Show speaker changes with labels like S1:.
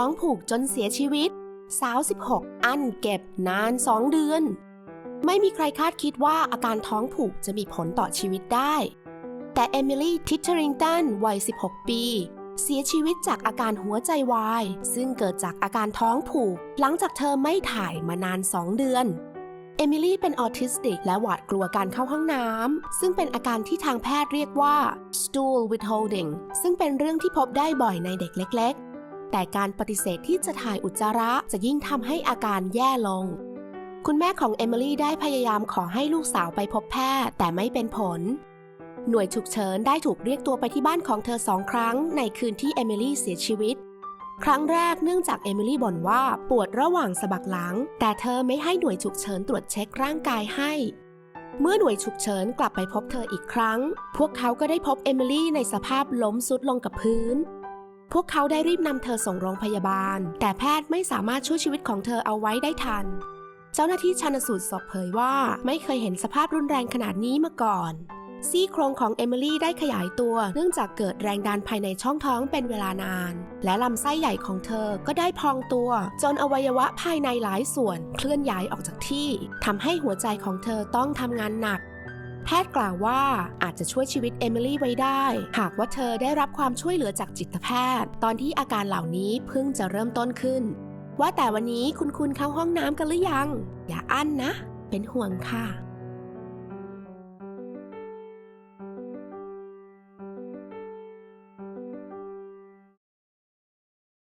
S1: ท้องผูกจนเสียชีวิต สาว 16 อั้นเก็บนาน 2 เดือน ไม่มีใครคาดคิดว่าอาการท้องผูกจะมีผลต่อชีวิตได้ แต่เอมิลี่ทิตเทอริงตันวัย 16 ปี เสียชีวิตจากอาการหัวใจวาย ซึ่งเกิดจากอาการท้องผูก หลังจากเธอไม่ถ่ายมานาน 2 เดือนเอมิลี่เป็นออทิสติกและหวาดกลัวการเข้าห้องน้ำ ซึ่งเป็นอาการที่ทางแพทย์เรียกว่า stool withholding ซึ่งเป็นเรื่องที่พบได้บ่อยในเด็กเล็ก แต่การปฏิเสธที่จะถ่ายอุจจาระจะยิ่งทำให้อาการแย่ลง คุณแม่ของเอมิลี่ได้พยายามขอให้ลูกสาวไปพบแพทย์แต่ไม่เป็นผล หน่วยฉุกเฉินได้ถูกเรียกตัวไปที่บ้านของเธอสองครั้งในคืนที่เอมิลี่เสียชีวิต ครั้งแรกเนื่องจากเอมิลี่บ่นว่าปวดระหว่างสะบักหลัง แต่เธอไม่ให้หน่วยฉุกเฉินตรวจเช็คร่างกายให้เมื่อหน่วยฉุกเฉินกลับไปพบเธออีกครั้ง พวกเขาก็ได้พบเอมิลี่ในสภาพล้มสุดลงกับพื้น พวกเขาได้รีบนำเธอส่งโรงพยาบาล แต่แพทย์ไม่สามารถช่วยชีวิตของเธอเอาไว้ได้ทัน เจ้าหน้าที่ชันสูตรศพเผยว่า ไม่เคยเห็นสภาพรุนแรงขนาดนี้มาก่อน ซี่โครงของเอมิลี่ได้ขยายตัว เนื่องจากเกิดแรงดันภายในช่องท้องเป็นเวลานาน และลำไส้ใหญ่ของเธอก็ได้พองตัว จนอวัยวะภายในหลายส่วน เคลื่อนย้ายออกจากที่ทำให้หัวใจของเธอต้องทำงานหนัก แพทย์กล่าวว่าอาจจะช่วยชีวิตเอมิลี่ไว้ได้ หากว่าเธอได้รับความช่วยเหลือจากจิตแพทย์ ตอนที่อาการเหล่านี้เพิ่งจะเริ่มต้นขึ้น ว่าแต่วันนี้คุณคุณเข้าห้องน้ำกันหรือยัง อย่าอั้นนะ เป็นห่วงค่ะ